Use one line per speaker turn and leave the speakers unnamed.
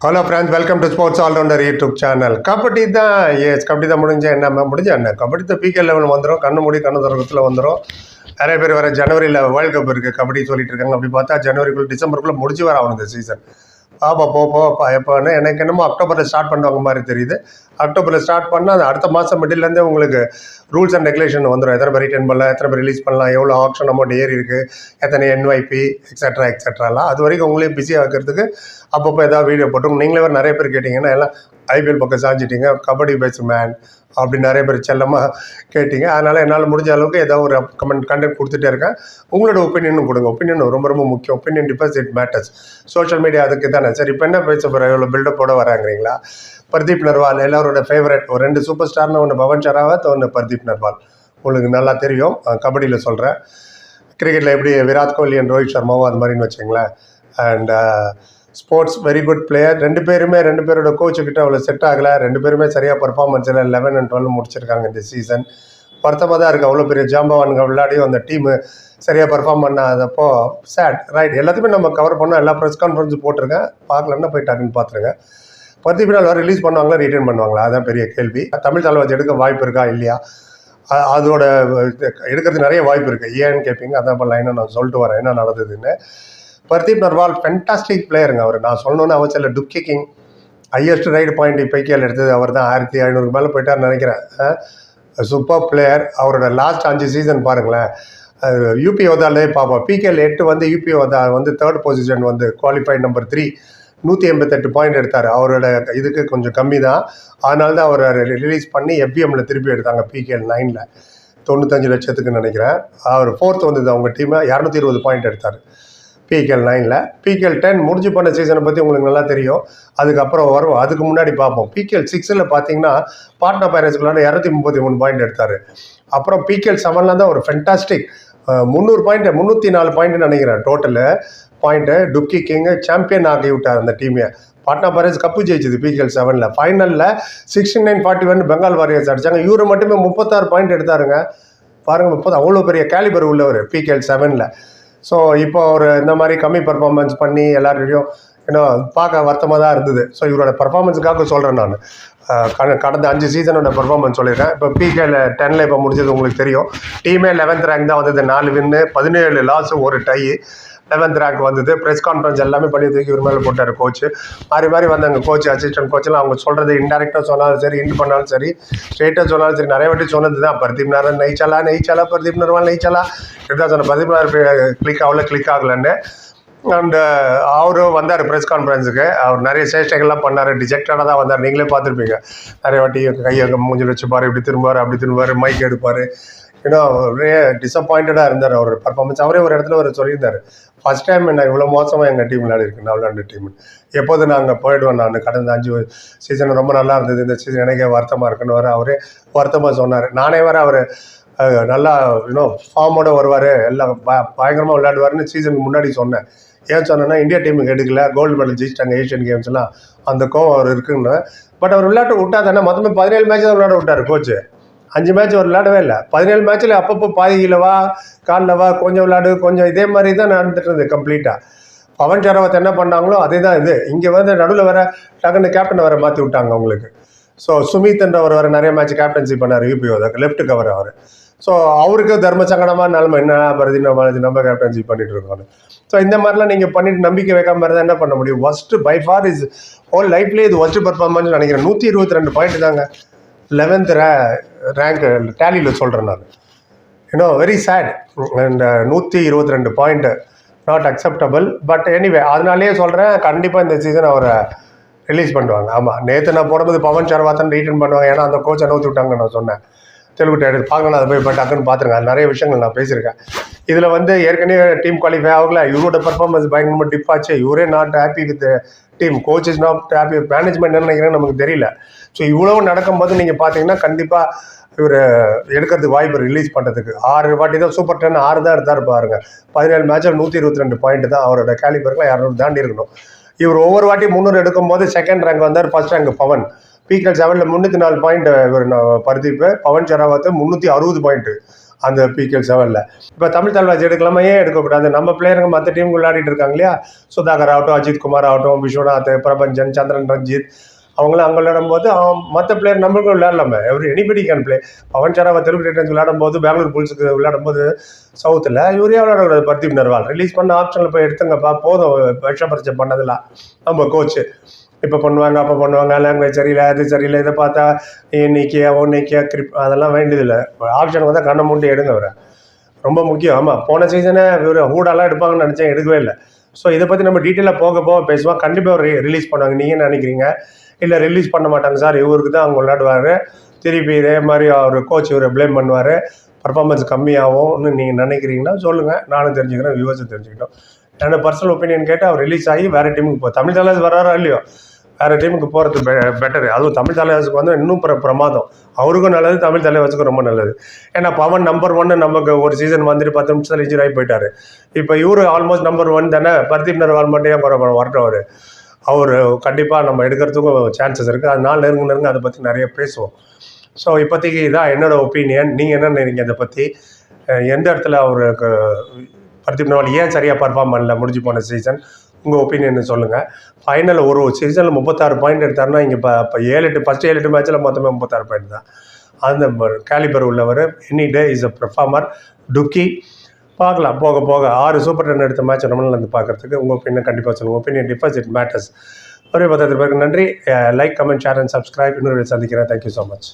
Hello friends welcome to sports allrounder YouTube channel kabaddi தான் yes kabaddi தான் முடிஞ்ச என்ன முடிஞ்ச என்ன? கபடி தான் பிகே லெவல் வந்துடும் கண்ணு மூடி கண்ணு தொடக்கத்தில் வந்துடும் நிறைய பேர் வர ஜனவரியில் வேர்ல்டு கப் இருக்குது கபடி சொல்லிட்டு இருக்காங்க. அப்படி பார்த்தா ஜனவரிக்குள்ள டிசம்பருக்குள்ளே முடிச்சு வர ஆகணும் இந்த சீசன் ஆப்பா போ போப்பா எப்போன்னு எனக்கு என்னமோ அக்டோபரில் ஸ்டார்ட் பண்ணுவாங்க மாதிரி தெரியுது. அக்டோபரில் ஸ்டார்ட் பண்ணால் அது அடுத்த மாதம் மிடில்லேருந்தே உங்களுக்கு ரூல்ஸ் அண்ட் ரெகுலேஷன் வந்துடும் எத்தனை பேர் ரிட்டர்ன் பண்ணலாம் எத்தனை பேர் ரிலீஸ் பண்ணலாம் எவ்வளோ ஆப்ஷன் அமௌண்ட் ஏறி இருக்குது எத்தனை என்ஒய்பி எக்ஸட்ரா எக்ஸட்ராலாம் அது வரைக்கும் உங்களையும் பிஸியாக வைக்கிறதுக்கு அப்பப்போ ஏதாவது வீடியோ போட்டு நீங்களே வேறு நிறைய பேர் கேட்டிங்கன்னா எல்லாம் ஐபிஎல் பக்கம் சாஞ்சிட்டீங்க கபடி பேட்ஸ்மேன் அப்படி நிறைய பேர் செல்லமாக கேட்டிங்க. அதனால் என்னால் முடிஞ்ச அளவுக்கு ஏதாவது ஒரு கமெண்ட் கண்டென்ட் கொடுத்துட்டே இருக்கேன். உங்களோட ஒப்பீனியனும் கொடுங்க. ஒப்பீனியன் ரொம்ப ரொம்ப முக்கியம். ஒப்பீனியன் டிபஸ் இட் மேட்டர்ஸ் சோஷியல் மீடியா அதுக்கு தானே. சரி இப்போ என்ன பேச போகிற இவ்வளோ பில்டப்போட வராங்கிறீங்களா? பர்தீப் நர்வால் எல்லாரோட ஃபேவரட் ஒரு ரெண்டு சூப்பர் ஸ்டார்னு ஒன்று பவன் ஷராவத் ஒன்று பர்தீப் நர்வால். உங்களுக்கு நல்லா தெரியும். கபடியில் சொல்கிறேன் கிரிக்கெட்டில் எப்படி விராட் கோலி அண்ட் ரோஹித் சர்மாவும் அது மாதிரின்னு வச்சுங்களேன் and sports very good player ரெண்டு பேருமே ரெண்டு பேரோட கோச்சுக்கிட்ட அவ்வளோ செட் ஆகலை. ரெண்டு பேருமே சரியாக பர்ஃபார்மன்ஸில் லெவன் அண்ட் டுவெல் முடிச்சிருக்காங்க இந்த சீசன் வருத்தமாக தான் இருக்குது அவ்வளோ பெரிய ஜாம்பவான்கள் விளையாடியும் அந்த டீமு சரியாக பர்ஃபார்ம் பண்ணாதப்போ சேட் ரைட் எல்லாத்தையுமே நம்ம கவர் பண்ணோம் எல்லா ப்ரெஸ் கான்ஃபரன்ஸும் போட்டிருக்கேன். பார்க்கலன்னா போய் டக்குன்னு பார்த்துருங்க. பத்து நாள் வரை ரிலீஸ் பண்ணுவாங்களா ரிட்டர்ன் பண்ணுவாங்களா? அதான் பெரிய கேள்வி. தமிழ் தலைவர் எடுக்க வாய்ப்பு இருக்கா? இல்லையா? அதோட எடுக்கிறது நிறைய வாய்ப்பு இருக்குது ஏன்னு கேட்பீங்க அதான் இப்போ லைனாக நான் சொல்லிட்டு வரேன். என்ன நடந்ததுன்னு. பர்தீப் நர்வால் ஃபென்டாஸ்டிக் பிளேயருங்க அவர். நான் சொல்லணும்னு அவசியம் இல்லை. Dubki king highest raid point இப்போக்கியால் எடுத்தது அவர் தான். ஆயிரத்தி ஐநூறுக்கு மேலே போயிட்டார்னு நினைக்கிறேன். சூப்பர் பிளேயர் அவரோட லாஸ்ட் அஞ்சு சீசன் பாருங்களேன். யூபி ஓதாலே பார்ப்போம் பிகேஎல் எட்டு வந்து யூபி ஓதா வந்து தேர்ட் பொசிஷன் வந்து குவாலிஃபைட் நம்பர் த்ரீ நூற்றி எண்பத்தெட்டு பாயிண்ட் எடுத்தார். அவரோட இதுக்கு கொஞ்சம் கம்மி தான். அதனால தான் அவர் ரிலீஸ் பண்ணி எஃபிஎம்மில் திருப்பி எடுத்தாங்க பிகேஎல் நைனில் தொண்ணூத்தஞ்சு லட்சத்துக்கு நினைக்கிறேன். அவர் ஃபோர்த் வந்தது அவங்க டீமை இரநூத்தி இருபது பாயிண்ட் எடுத்தார். பிகேஎல் நைனில் பிகேஎல் டென் முடிஞ்சு பண்ண சீசனை பற்றி உங்களுக்கு நல்லா தெரியும். அதுக்கப்புறம் வரும் அதுக்கு முன்னாடி பார்ப்போம். பிகேஎல் சிக்ஸில் பார்த்தீங்கன்னா பாட்னா பைரட்ஸ்குள்ளான இரநூத்தி முப்பத்தி மூணு பாயிண்ட் எடுத்தார். அப்புறம் பிகேஎல் செவனில் தான் ஒரு ஃபென்டாஸ்டிக் முந்நூறு பாயிண்ட் முந்நூற்றி நாலு பாயிண்ட்னு நினைக்கிறேன் total point Dubki king champion ஆகி விட்டார் அந்த டீமே பாட்னா பைரட்ஸ் கப்பு ஜெயிச்சது பிகேஎல் செவனில் ஃபைனலில் sixty nine forty one Bengal warriors அடிச்சாங்க. இவர் மட்டுமே முப்பத்தாறு பாயிண்ட் எடுத்தாருங்க. பாருங்கள் முப்பது அவ்வளோ பெரிய கேலிபர் உள்ளவர் பிகேஎல் செவனில் ஸோ இப்போ ஒரு இந்த மாதிரி கம்மி பர்ஃபார்மன்ஸ் பண்ணி எல்லாரையும் ஏன்னா பார்க்க வருத்தமாக தான் இருந்தது. ஸோ இவரோட பர்ஃபார்மன்ஸுக்காக சொல்கிறேன் நான். கடந்த அஞ்சு சீசனோட பர்ஃபார்மன்ஸ் சொல்லியிருக்கேன் இப்போ பிகேல டெனில் இப்போ முடிஞ்சது உங்களுக்கு தெரியும். டீமே லெவன்த் ரேங்க் தான் வந்தது நாலு வின்னு பதினேழு லாஸ் ஒரு டை லெவன்த் ரேங்க் வந்தது. ப்ரெஸ் கான்ஃபரன்ஸ் எல்லாமே பண்ணி தூக்கி இவர் மேலே போட்டார் கோச் மாறி மாறி வந்தாங்க கோச் அசிஸ்டன்ட் கோச்லாம் அவங்க சொல்கிறது இன்டெரக்டாக சொன்னாலும் சரி இன் பண்ணாலும் சரி ஸ்ட்ரெயிட்டாக சொன்னாலும் சரி நிறைய வாட்டி சொன்னது தான் பர்தீப் நாரன் நெய்ச்சாலா நெய்ச்சாலா பர்தீப் நர்வால் நெய்ச்சலா? இப்படிதான் சொன்ன பர்தீப் நார் கிளிக் ஆகல கிளிக் ஆகலன்னு. அண்ட் uh, அவரும் வந்தார் ப்ரெஸ் கான்ஃபரன்ஸுக்கு அவர் நிறைய சேஷ்டைகள்லாம் பண்ணார். டிஜெக்டடாக தான் வந்தார். நீங்களே பார்த்துருப்பீங்க. நிறைய வாட்டி கையை மூஞ்சில் வச்சுப்பார். இப்படி திரும்புவார் அப்படி திரும்புவார் மைக் எடுப்பார். ஏன்னா ஒரே டிசப்பாயிண்டடாக இருந்தார் அவர் பர்ஃபார்மன்ஸ் அவரே ஒரு இடத்துல ஒரு சொல்லியிருந்தார். ஃபர்ஸ்ட் டைம் என்ன இவ்வளோ மோசமாக எங்கள் டீம் விளையாடிருக்கு நான் விளையாண்ட டீம் எப்போது நாங்கள் போயிடுவோம் நான்? கடந்த அஞ்சு சீசன் ரொம்ப நல்லா இருந்தது. இந்த சீசன் எனக்கே வருத்தமாக இருக்குன்னு வர அவரே வருத்தமாக சொன்னார். நானே வர அவர் நல்லா இன்னும் ஃபார்மோட வருவார். எல்லாம் ப பயங்கரமாக விளையாடுவாருன்னு சீசனுக்கு முன்னாடி சொன்னேன். ஏன் சொன்னேன்னா இந்தியா டீமுக்கு எடுக்கல. கோல்டு மெடல் ஜெயிச்சிட்டாங்க ஏஷியன் கேம்ஸ்லாம் அந்த கோவம் அவர் இருக்குன்னு. பட் அவர் விளையாட்டு விட்டா தானே மொத்தமே பதினேழு மேட்ச் தான் விளையாட விட்டார் கோச்சு அஞ்சு மேட்ச் அவர் விளையாடவே இல்லை. பதினேழு மேட்ச்சில் அப்பப்போ பாதியில் வா காலில் கொஞ்சம் விளையாடு கொஞ்சம் இதே மாதிரி தான் நடந்துட்டு இருந்தது கம்ப்ளீட்டாக பவன் சரவத் என்ன பண்ணாங்களோ அதே தான் இது. இங்கே வந்து நடுவில் வர டக்குன்னு கேப்டன் வர மாற்றி விட்டாங்க அவங்களுக்கு. ஸோ சுமித் என்றவர் வர நிறைய மேட்ச் கேப்டன்சி பண்ணார் யூபி லெஃப்ட் கவர் அவர். ஸோ அவருக்கு தர்ம சங்கடமாக இருந்தாலும் என்ன பரதி நம்ம நம்ம கேப்டன்சி பண்ணிட்டு இருக்கோம் ஸோ இந்த மாதிரிலாம் நீங்கள் பண்ணிட்டு நம்பிக்கை வைக்காம இருந்தால் என்ன பண்ண முடியும்? First by far is whole லைஃப்லேயே இது ஒஸ்ட் பர்ஃபார்மன்ஸ் நினைக்கிறேன். நூற்றி இருபத்தி ரெண்டு பாயிண்ட் தாங்க. லெவன்த் ரே ரேங்க் டேலியில் சொல்கிறேன் நான். யூனோ வெரி சேட் அண்ட் நூற்றி இருபத்தி ரெண்டு point not acceptable but anyway அதனாலேயே சொல்கிறேன் கண்டிப்பாக இந்த சீசன் அவரை ரிலீஸ் பண்ணுவாங்க. ஆமாம் நேற்று நான் போடும்போது பவன் சர்வாத்தன் ரீட்டன் பண்ணுவாங்க. ஏன்னா அந்த கோச்சை நோத்தி விட்டாங்க நான் சொன்னேன். தெலுங்கு எடுத்து பார்க்கணும் அதை போய் பட் டக்குன்னு பார்த்துருங்க. நிறைய விஷயங்கள் நான் பேசியிருக்கேன். இதில் வந்து ஏற்கனவே டீம் குவாலிஃபை ஆகல. இவரோட பர்ஃபார்மன்ஸ் பயங்கரமாக டிப் ஆச்சு. இவரே not happy with team coach is not happy management என்ன நினைக்கிறேன்னு நமக்கு தெரியல. ஸோ இவ்வளவு நடக்கும்போது நீங்கள் பார்த்தீங்கன்னா கண்டிப்பாக இவர் எடுக்கிறதுக்கு வாய்ப்பு ரிலீஸ் பண்ணுறதுக்கு ஆறு வாட்டி தான் சூப்பர் டென் ஆறு தான் எடுத்தார் பாருங்க. பதினேழு மேட்சில் நூற்றி இருபத்தி ரெண்டு பாயிண்ட் தான் அவரோட கேலிபர்லாம் இரநூறு தாண்டி இருக்கணும். இவர் ஒவ்வொரு வாட்டி முந்நூறு எடுக்கும்போது செகண்ட் ரேங்க் வந்தார் ஃபர்ஸ்ட் ரேங்க் பவன். பிகல் செவனில் முந்நூற்றி நாலு பாயிண்ட் இவர் நான் பவன் ஷெராவத் முந்நூற்றி அறுபது பாயிண்ட் அந்த பிகேஎல் செவனில். இப்போ தமிழ் தலைவாஜ் எடுக்கலாமா? ஏன் எடுக்கக்கூடாது நம்ம பிளேயருங்க மற்ற டீம் விளையாடிட்டு இருக்காங்க இல்லையா? சுதாகர் ஆகட்டும் அஜித் குமார் ஆகட்டும் விஸ்வநாத் பிரபஞ்சன் சந்திரன் ரஞ்சித். அவங்களாம் அங்கே விளையாடும் போது மற்ற பிளேயர் நம்மளுக்கும் விளையாடலாமே. Every anybody can play Pavan சராவா திருப்பி ரிட்டர்ன்ஸ் விளையாடும் போது பெங்களூர் புல்ஸுக்கு விளையாடும் போது சவுத்தில் இவரே விளையாடக்கூடாது பர்தீப் நர்வால். ரிலீஸ் பண்ண ஆப்ஷனில் போய் எடுத்துங்கப்பா. போதும் விஷ பரிச்சை பண்ணதில்ல. நம்ம கோச்சு இப்போ பண்ணுவாங்க அப்போ பண்ணுவாங்க லாங்குவேஜ் சரியில்லை அது சரியில்லை இதை பார்த்தா இன்னைக்கு இன்னைக்கியா கிரிப் அதெல்லாம் வேண்டியதில்லை. ஆப்ஷன் வந்து கண்ணை மூட்டி எடுங்க அவரை. ரொம்ப முக்கியம். ஆமாம் போன சீசனே இவர் ஹூடாலாம் எடுப்பாங்கன்னு நினச்சேன் எடுக்கவே இல்லை. ஸோ இதை பற்றி நம்ம டீட்டெயிலாக போக போக பேசுவோம். கண்டிப்பாக ஒரு ரிலீஸ் பண்ணுவாங்க. நீங்கள் நினைக்கிறீங்க? இல்லை ரிலீஸ் பண்ண மாட்டாங்க சார் இவருக்கு தான் அவங்க விளையாடுவார். திருப்பி இதே மாதிரி அவர் கோச் இவரை ப்ளேம் பண்ணுவார். பர்ஃபார்மன்ஸ் கம்மியாகும்னு நீங்கள் நினைக்கிறீங்கன்னா சொல்லுங்கள் நானும் தெரிஞ்சுக்கிறேன் வியூவர்ஸும் தெரிஞ்சுக்கிட்டோம். என்னோடய பர்சனல் ஒப்பீனியன் கேட்டு அவர் ரிலீஸ் ஆகி வேறு டீமுக்கு போ தமிழ் தலைவர் வராரோ இல்லையோ? வேறு டீமுக்கு போகிறது பெ பெட்டர் அதுவும் தமிழ் தலைவாசுக்கு வந்து இன்னும் பிர பிரமாதம். அவருக்கும் நல்லது தமிழ் தலைவாசுக்கும் ரொம்ப நல்லது. ஏன்னா பவன் நம்பர் ஒன்று நமக்கு ஒரு சீசன் வந்துட்டு பத்து நிமிஷத்தில் இன்ஜுரி ஆகி போயிட்டாரு. இப்போ இவரு ஆல்மோஸ்ட் நம்பர் ஒன் தானே? பர்தீப் நர்வால் மட்டும் ஏன் பரவ வரட்டும் அவர் அவர் கண்டிப்பாக நம்ம எடுக்கிறதுக்கும் சான்சஸ் இருக்குது அதனால நெருங்க நெருங்க அதை பற்றி நிறைய பேசுவோம். ஸோ இப்போதைக்கு இதான் என்னோட ஒப்பீனியன் நீங்கள் என்ன நினைக்கிறீங்க அதை பற்றி எந்த இடத்துல அவருக்கு பர்தீப் நர்வால் ஏன் சரியாக பர்ஃபார்ம் பண்ணல முடிஞ்சு போன சீசன் உங்கள் ஒப்பீனியன் சொல்லுங்கள் ஃபைனல் ஒரு சீசனில் முப்பத்தாறு பாயிண்ட் எடுத்தாருன்னா இங்கே இப்போ இப்போ ஏழு எட்டு ஃபஸ்ட்டு ஏழு எட்டு மேட்ச்சில் மொத்தமே முப்பத்தாறு பாயிண்ட் தான். அந்த கேலிபர் உள்ளவர் any day is a performer டுக்கி பார்க்கலாம். போக போக ஆறு சூப்பர் ரன் எடுத்த மேட்ச் ரொம்ப இருந்து பார்க்குறக்கு உங்கள் ஒப்பீனியன் கண்டிப்பாக சொல்லுங்கள் ஒப்பீனியன் டிஃபர்ஸ் இட் மேட்டர்ஸ் ஒரே பத்திரத்து பேருக்கு நன்றி. Like comment share and subscribe இன்னொரு சந்திக்கிறேன். Thank you so much